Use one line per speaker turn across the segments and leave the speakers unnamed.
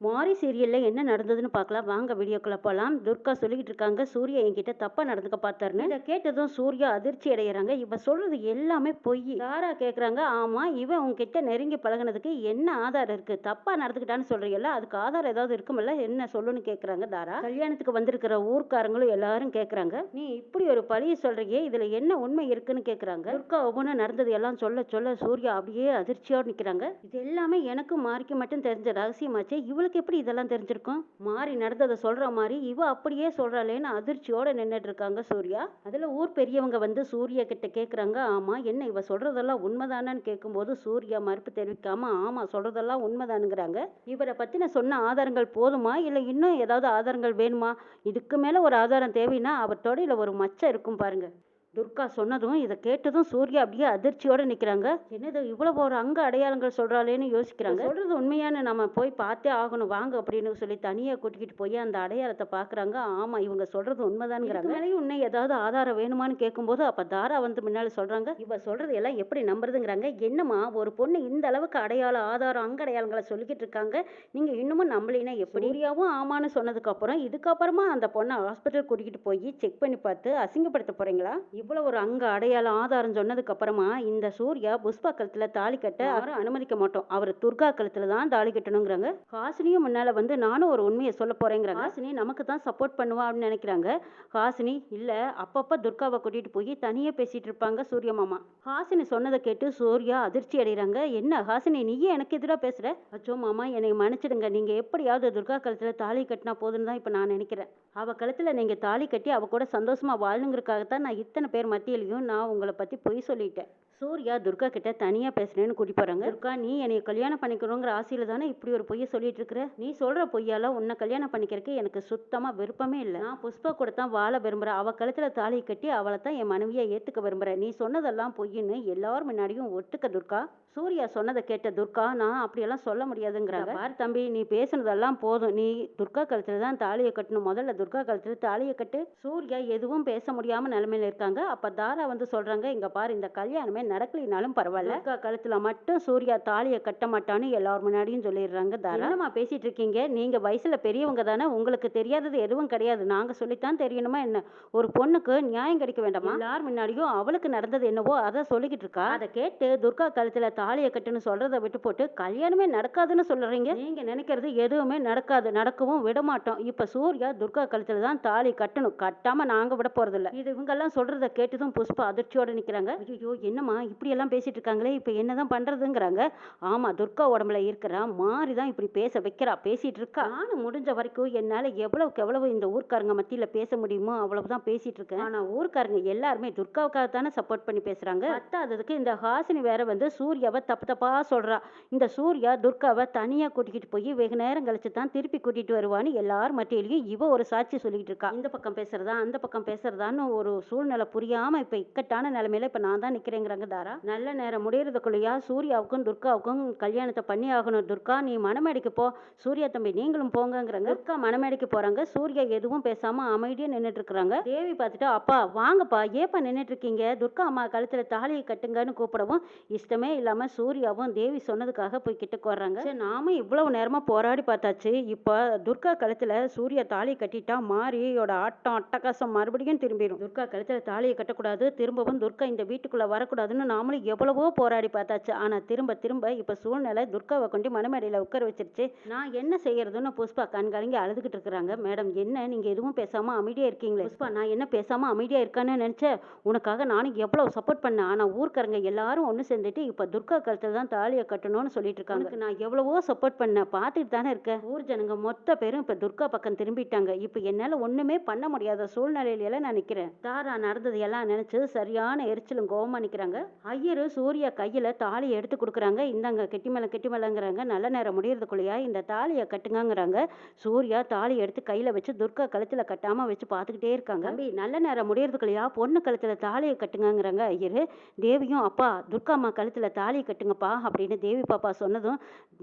மாரி சீரியல்ல என்ன நடந்ததுன்னு பார்க்கலாம். வாங்க வீடியோக்குள்ள போகலாம் துர்கா சொல்லிக்கிட்டு இருக்காங்க. சூர்யா என்கிட்ட தப்பா நடந்துக்க பார்த்தாருன்னு. இதை கேட்டதும் சூர்யா அதிர்ச்சி அடைகிறாங்க இவ சொல்றது எல்லாமே பொய். தாரா கேட்குறாங்க ஆமா இவன் உங்ககிட்ட நெருங்கி பழகுனதுக்கு என்ன ஆதாரம் இருக்கு? தப்பா நடந்துக்கிட்டான்னு சொல்றீங்கல்ல அதுக்கு ஆதாரம் ஏதாவது இருக்குமில்ல? என்ன சொல்லுன்னு கேட்குறாங்க தாரா. கல்யாணத்துக்கு வந்திருக்கிற ஊர்க்காரங்களும் எல்லாரும் கேட்குறாங்க நீ இப்படி ஒரு பழிய சொல்கிறியே இதுல என்ன உண்மை இருக்குன்னு கேட்குறாங்க துர்கா ஒவ்வொன்றும் நடந்தது எல்லாம் சொல்ல சொல்ல சூர்யா அப்படியே அதிர்ச்சியோடு நிற்கிறாங்க இது எல்லாமே எனக்கு மாறிக்கு மட்டும் தெரிஞ்ச ரகசியமாச்சே அவளுக்கு எப்படி இதெல்லாம் தெரிஞ்சிருக்கும்? மாறி நடந்ததை சொல்ற மாதிரி இவ அப்படியே சொல்றாளேன்னு அதிர்ச்சியோட நின்றுட்டு இருக்காங்க சூர்யா. அதுல ஊர் பெரியவங்க வந்து சூர்யா கிட்ட கேக்குறாங்க ஆமா என்ன இவ சொல்றதெல்லாம் உண்மைதானான்னு கேட்கும்போது சூர்யா மறுப்பு தெரிவிக்காம ஆமா சொல்றதெல்லாம் உண்மைதானுங்கிறாங்க. இவரை பத்தின சொன்ன ஆதாரங்கள் போதுமா? இல்ல இன்னும் ஏதாவது ஆதாரங்கள் வேணுமா? இதுக்கு மேல ஒரு ஆதாரம் தேவைன்னா அவர் தொடையில ஒரு மச்சம் இருக்கும் பாருங்க. துர்கா சொன்னதும் இதை கேட்டதும் சூர்யா அப்படியே அதிர்ச்சியோட நிக்கிறாங்க. என்னது இவ்வளவு ஒரு அங்க அடையாளங்கள் சொல்றாளேன்னு யோசிக்கிறாங்க. சொல்றது உண்மையான நம்ம போய் பார்த்தே ஆகணும். வாங்க அப்படின்னு சொல்லி தனியா கூட்டிக்கிட்டு போய் அந்த அடையாளத்தை பாக்குறாங்க ஆமா இவங்க சொல்றது உண்மைதான்ங்கிறாங்க. மேலேயும் இன்னும் ஏதாவது ஆதாரம் வேணுமான்னு கேட்கும்போது அப்ப தாரா வந்து முன்னாடி சொல்றாங்க. இவ சொல்றது எல்லாம் எப்படி நம்புறதுங்கிறாங்க. என்னம்மா ஒரு பொண்ணு இந்த அளவுக்கு அடையாள ஆதாரம் அங்க அடையாளங்களை சொல்லிக்கிட்டு இருக்காங்க. நீங்க இன்னமும் நம்பலைன்னா எப்படி? சூர்யாவும் ஆமான்னு சொன்னதுக்கு அப்புறம் இதுக்கப்புறமா அந்த பொண்ணை ஹாஸ்பிட்டல் கூட்டிகிட்டு போய் செக் பண்ணி பார்த்து அசிங்கப்படுத்த போறீங்களா? இவ்வளவு ஒரு அங்க அடையாளம் ஆதாரம் சொன்னதுக்கு அப்புறமா இந்த சூர்யா புஷ்பா கழுத்துல தாலி கட்ட யாரும் அனுமதிக்க மாட்டோம். அவர் துர்கா கழுத்துல தான் தாலி கட்டணுங்கிறாங்க. ஹாசினியும் முன்னால வந்து நானும் ஒரு உண்மையை சொல்ல போறேங்கிறாங்க. ஹாசினி நமக்கு தான் சப்போர்ட் பண்ணுவா அப்படின்னு நினைக்கிறாங்க. ஹாசினி இல்ல அப்பப்ப துர்காவை கூட்டிட்டு போய் தனியா பேசிட்டு இருப்பாங்க சூர்யா மாமா. ஹாசினி சொன்னதை கேட்டு சூர்யா அதிர்ச்சி அடைகிறாங்க என்ன ஹாசினி நீயே எனக்கு எதிராக பேசுற? அச்சோ மாமா என்னை மன்னிச்சிடுங்க. நீங்க எப்படியாவது துர்கா கழுத்துல தாலி கட்டினா போதுன்னு தான் இப்ப நான் நினைக்கிறேன். அவ கழுத்துல நீங்க தாலி கட்டி அவ கூட சந்தோஷமா வாழணுங்கிறதுக்காகத்தான் நான் இத்தனை பேர் மத்தியிலையும் நான் உங்களை பத்தி பொய் சொல்லிட்டேன். சூர்யா துர்கா கிட்ட தனியா பேசுறேன்னு கூட்டி போறாங்க. துர்கா நீ என்னை கல்யாணம் பண்ணிக்கணுங்கிற ஆசையில தானே இப்படி ஒரு பொய்யை சொல்லிட்டு இருக்கிற? நீ சொல்ற பொய்யால உன்னை கல்யாணம் பண்ணிக்கிறதுக்கு எனக்கு சுத்தமா விருப்பமே இல்லை. நான் புஷ்பா கூட தான் வாழ விரும்புகிறேன் அவ கழுத்துல தாலி கட்டி அவளை தான் என் மனைவியை ஏத்துக்க விரும்புறேன். நீ சொன்னதெல்லாம் பொய்ன்னு எல்லாரும் முன்னாடியும் ஒட்டுக்க துர்கா. சூர்யா சொன்னதை கேட்ட துர்கா நான் அப்படியெல்லாம் சொல்ல முடியாதுங்கிறாங்க. பார் தம்பி நீ பேசுனதெல்லாம் போதும். நீ துர்கா கழுத்துல தான் தாலியை கட்டணும். முதல்ல துர்கா கழுத்துல தாலியை கட்டு. சூர்யா எதுவும் பேச முடியாம நிலைமையில இருக்காங்க. அப்ப தாரா வந்து சொல்றாங்க இங்க பாரு இந்த கல்யாணமே நடக்கலினாலும் பரவாயில்ல. துர்கா கழுத்துல மட்டும் சூர்யா தாலியை கட்ட மாட்டான்னு எல்லார் முன்னாடியும் சொல்லிடுறாங்க தாரா. என்னம்மா பேசிட்டு இருக்கீங்க? நீங்க வயசுல பெரியவங்க தானே உங்களுக்கு தெரியாதது எதுவும் கிடையாது. நாங்க சொல்லித்தான் தெரியணுமா என்ன? ஒரு பொண்ணுக்கு நியாயம் கிடைக்க வேண்டாமா? எல்லார் முன்னாடியும் அவளுக்கு நடந்தது என்னவோ அதை சொல்லிக்கிட்டு இருக்கா? அதை கேட்டு துர்கா கழுத்துல தாலியை கட்டுன்னு சொல்றதை விட்டு போட்டு கல்யாணமே நடக்காதுன்னு சொல்றீங்க? நீங்க நினைக்கிறது எதுவுமே நடக்காது நடக்கவும் விட மாட்டோம் இப்ப சூர்யா துர்கா கழுத்துல தான் தாலி கட்டணும். கட்டாம நாங்க விட போறது இல்ல இது இவங்க எல்லாம் சொல்றத கேட்டதும் புஷ்பா அதிர்ச்சியோட நிக்கிறாங்க. ஐயோ என்னம்மா? இப்படியெல்லாம் பேசிகிட்டு பேசிட்டு இருக்காங்களே என்ன என்னதான் பண்றதுங்கிறாங்க. ஆமா துர்கா உடம்புல இருக்கிறா மாறி தான் இப்படி பேச வைக்கிறா பேசிட்டு இருக்கா நானும் முடிஞ்ச வரைக்கும் என்னால எவ்வளவுக்கு எவ்வளவு இந்த ஊர்க்காரங்க மத்தியில பேச முடியுமோ அவ்வளவுதான் பேசிட்டு இருக்கேன் ஆனா ஊர்க்காரங்க எல்லாருமே துர்காவுக்காக தானே சப்போர்ட் பண்ணி பேசுறாங்க. பத்தாததுக்கு இந்த ஹாசினி வேற வந்து சூர்யாவை தப்பு தப்பா சொல்றா. இந்த சூர்யா துர்காவை தனியா கூட்டிக்கிட்டு போய் வெகு நேரம் கழிச்சு தான் திருப்பி கூட்டிட்டு வருவான்னு எல்லாரும் மத்தியிலையும் இவ ஒரு சாட்சி சொல்லிக்கிட்டு இருக்கா. இந்த பக்கம் பேசுறதா அந்த பக்கம் பேசுறதான்னு ஒரு சூழ்நிலை புரியாம இப்ப இக்கட்டான நிலைமையில இப்ப நான் தான் நிக்கிறேங்கிறாங்க. தாரா நல்ல நேரம் முடியறதுக்குள்ளேயா? சூர்யாவுக்கும் துர்காவுக்கும் கல்யாணத்தை பண்ணி ஆகணும். துர்கா நீ மணமேடைக்கு போ. சூர்யா தம்பி நீங்களும் போங்கங்கிறாங்க. துர்கா மணமேடைக்கு போறாங்க. சூர்யா எதுவும் பேசாம அமைதியா நின்றுட்டு இருக்கிறாங்க தேவி பார்த்துட்டு அப்பா வாங்கப்பா. ஏப்பா நின்றுட்டு இருக்கீங்க துர்கா அம்மா கழுத்துல தாலியை கட்டுங்கன்னு கூப்பிடவும் இஷ்டமே இல்லாம சூர்யாவும் தேவி சொன்னதுக்காக போய் கிட்ட போடுறாங்க நாமும் நாம இவ்வளவு நேரமா போராடி பார்த்தாச்சு. இப்போ துர்கா கழுத்துல சூர்யா தாலியை கட்டிட்டா மாரியோட ஆட்டம் அட்டகாசம் மறுபடியும் திரும்பிடும் துர்கா கழுத்துல தாலியை கட்டக்கூடாது. திரும்பவும் துர்கா இந்த வீட்டுக்குள்ள வரக்கூடாதுன்னு நாமளும் எவ்வளவோ போராடி பார்த்தாச்சு. ஆனால் திரும்ப திரும்ப இப்போ சூழ்நிலை துர்காவை கொண்டு மனமேடையில் உட்கார வச்சிருச்சு. நான் என்ன செய்யறதுன்னு புஷ்பா கண்கலங்கி அழுதுகிட்டு இருக்கிறாங்க. மேடம் என்ன? நீங்கள் எதுவும் பேசாமல் அமைதியாக இருக்கீங்களே? புஷ்பா நான் என்ன பேசாமல் அமைதியாக இருக்கான்னு நினச்சேன். உனக்காக நானும் எவ்வளோ சப்போர்ட் பண்ணேன். ஆனால் ஊர்க்காரங்க எல்லாரும் ஒன்று சேர்ந்துட்டு இப்போ துர்கா கழுத்தில் தான் தாலியை கட்டணும்னு சொல்லிட்டு இருக்காங்க. நான் எவ்வளவோ சப்போர்ட் பண்ணேன். பார்த்துட்டு தானே இருக்கேன். ஊர் ஜனங்க மொத்த பேரும் இப்போ துர்கா பக்கம் திரும்பிட்டாங்க. இப்போ என்னால் ஒன்றுமே பண்ண முடியாத சூழ்நிலையில நான் நிற்கிறேன் தாரா நடந்தது எல்லாம் நினச்சது சரியான எரிச்சலும் கோவமாக நிற்கிறாங்க ஐயரு சூர்யா கையில் தாலியை எடுத்து கொடுக்குறாங்க. இந்தாங்க கெட்டி கெட்டிமலைங்கிறாங்க. நல்ல நேரம் முடியறதுக்குள்ளையா இந்த தாலியை கட்டுங்கங்கிறாங்க. சூர்யா தாலியை எடுத்து கையில் வச்சு துர்கா கழுத்தில் கட்டாமல் வச்சு பார்த்துக்கிட்டே இருக்காங்க. தம்பி நல்ல நேரம் முடியறதுக்குள்ளையா பொண்ணு கழுத்தில் தாலியை கட்டுங்கங்கிறாங்க ஐயரு. தேவியும் அப்பா துர்கா அம்மா கழுத்தில் தாலியை கட்டுங்கப்பா அப்படின்னு தேவி பாப்பா சொன்னதும்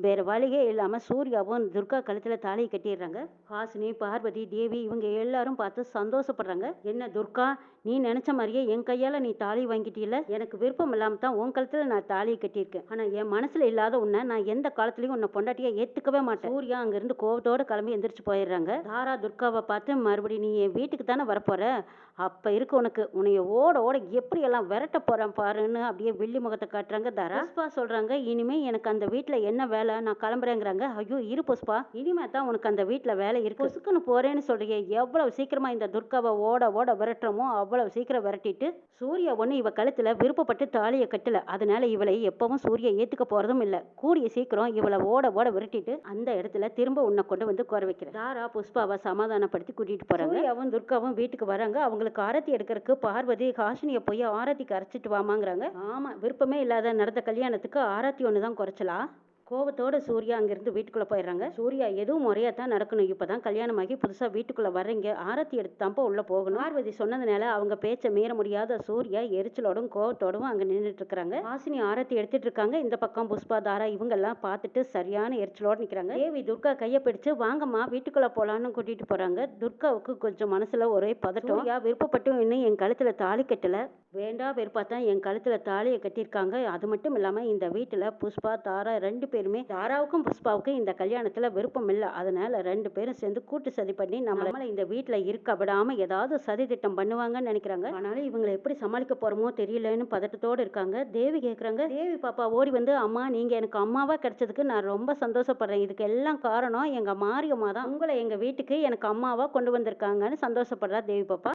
வேறு வழியே இல்லாமல் சூர்யாவும் துர்கா கழுத்தில் தாலியை கட்டிடுறாங்க. ஹாசினி பார்வதி தேவி இவங்க எல்லாரும் பார்த்து சந்தோஷப்படுறாங்க. என்ன துர்கா நீ நினச்ச மாதிரியே என் கையால் நீ தாலி வாங்கிட்டீல எனக்கு விருப்பம் விருப்பம் இல்லாமல் தான் உன் கழுத்துல நான் தாலியை கட்டியிருக்கேன். ஆனா என் மனசுல இல்லாத உன்னை நான் எந்த காலத்துலயும் உன்னை பொண்டாட்டியா ஏத்துக்கவே மாட்டேன். சூர்யா அங்கேருந்து கோபத்தோட கிளம்பி எந்திரிச்சு போயிடுறாங்க. தாரா துர்காவை பார்த்து மறுபடியும் நீ என் வீட்டுக்கு தானே வரப்போற? அப்ப இருக்கு உனக்கு உன்னைய ஓட ஓட எப்படி எல்லாம் விரட்ட போறேன் பாருன்னு அப்படியே வில்லி முகத்தை காட்டுறாங்க தாரா. புஷ்பா சொல்றாங்க இனிமே எனக்கு அந்த வீட்டில் என்ன வேலை? நான் கிளம்புறேங்கிறாங்க. ஐயோ இரு புஷ்பா. இனிமே தான் உனக்கு அந்த வீட்டில் வேலை இருக்கு. புசுக்குன்னு போறேன்னு சொல்றியே எவ்வளவு சீக்கிரமா இந்த துர்காவை ஓட ஓட விரட்டுறமோ அவ்வளவு சீக்கிரம் விரட்டிட்டு சூர்யா ஒண்ணு இவ கழுத்துல விருப்பப்பட்டு தாலியை கட்டல. அதனால இவளை எப்பவும் சூர்யா ஏத்துக்க போறதும் இல்ல. கூடிய சீக்கிரம் இவளை ஓட ஓட விரட்டிட்டு அந்த இடத்துல திரும்ப உன்னை கொண்டு வந்து குறை வைக்கிறேன். தாரா புஷ்பாவை சமாதானப்படுத்தி கூட்டிட்டு போறாங்க. சூர்யாவும் துர்காவும் வீட்டுக்கு வராங்க. அவங்களுக்கு ஆரத்தி எடுக்கிறதுக்கு பார்வதி ஹாசினிய போய் ஆரத்திக்கு அரைச்சிட்டு வாமாங்கிறாங்க. ஆமா விருப்பமே இல்லாத நடந்த கல்யாணத்துக்கு ஆரத்தி ஒன்று தான் குறைச்சலா? கோவத்தோட சூர்யா அங்கிருந்து வீட்டுக்குள்ளே போயிடுறாங்க. சூர்யா எதுவும் முறையாக தான் நடக்கணும். இப்போ தான் கல்யாணமாகி புதுசாக வீட்டுக்குள்ளே வர்றீங்க. ஆரத்தி எடுத்து தான்ப்போ உள்ளே போகணும். பார்வதி சொன்னதுனால அவங்க பேச்சை மீற முடியாத சூர்யா எரிச்சலோடும் கோவத்தோடும் அங்கே நின்றுட்டு ஆசினி ஆரத்தி எடுத்துட்டு இருக்காங்க. இந்த பக்கம் புஷ்பா தாரா இவங்கெல்லாம் பார்த்துட்டு சரியான எரிச்சலோட நிற்கிறாங்க தேவி துர்கா கையை பிடிச்சு வாங்கம்மா வீட்டுக்குள்ளே போகலான்னு கூட்டிகிட்டு போகிறாங்க துர்காவுக்கு கொஞ்சம் மனசில் ஒரே பதட்டம். சூர்யா விருப்பப்பட்டும் இன்னும் என் கழுத்தில் தாலி கட்டலை. வேண்டா வெறுப்பா தான் என் கழுத்துல தாலியை கட்டியிருக்காங்க. அது மட்டும் இல்லாம இந்த வீட்டுல புஷ்பா தாரா ரெண்டு பேருமே தாராவுக்கும் புஷ்பாவுக்கும் இந்த கல்யாணத்துல விருப்பம் இல்லை. அதனால ரெண்டு பேரும் சேர்ந்து கூட்டு சதி பண்ணி நம்மள இந்த வீட்டுல இருக்க விடாம ஏதாவது சதி திட்டம் பண்ணுவாங்கன்னு நினைக்கிறாங்க. ஆனாலும் இவங்களை எப்படி சமாளிக்க போகிறோமோ தெரியலன்னு பதட்டத்தோடு இருக்காங்க. தேவி கேக்குறாங்க தேவி பாப்பா ஓடி வந்து அம்மா நீங்க எனக்கு அம்மாவா கிடைச்சதுக்கு நான் ரொம்ப சந்தோஷப்படுறேன். இதுக்கு எல்லாம் காரணம் எங்க மாரியம்மா தான். உங்களை எங்க வீட்டுக்கு எனக்கு அம்மாவா கொண்டு வந்திருக்காங்கன்னு சந்தோஷப்படுறா தேவி பாப்பா.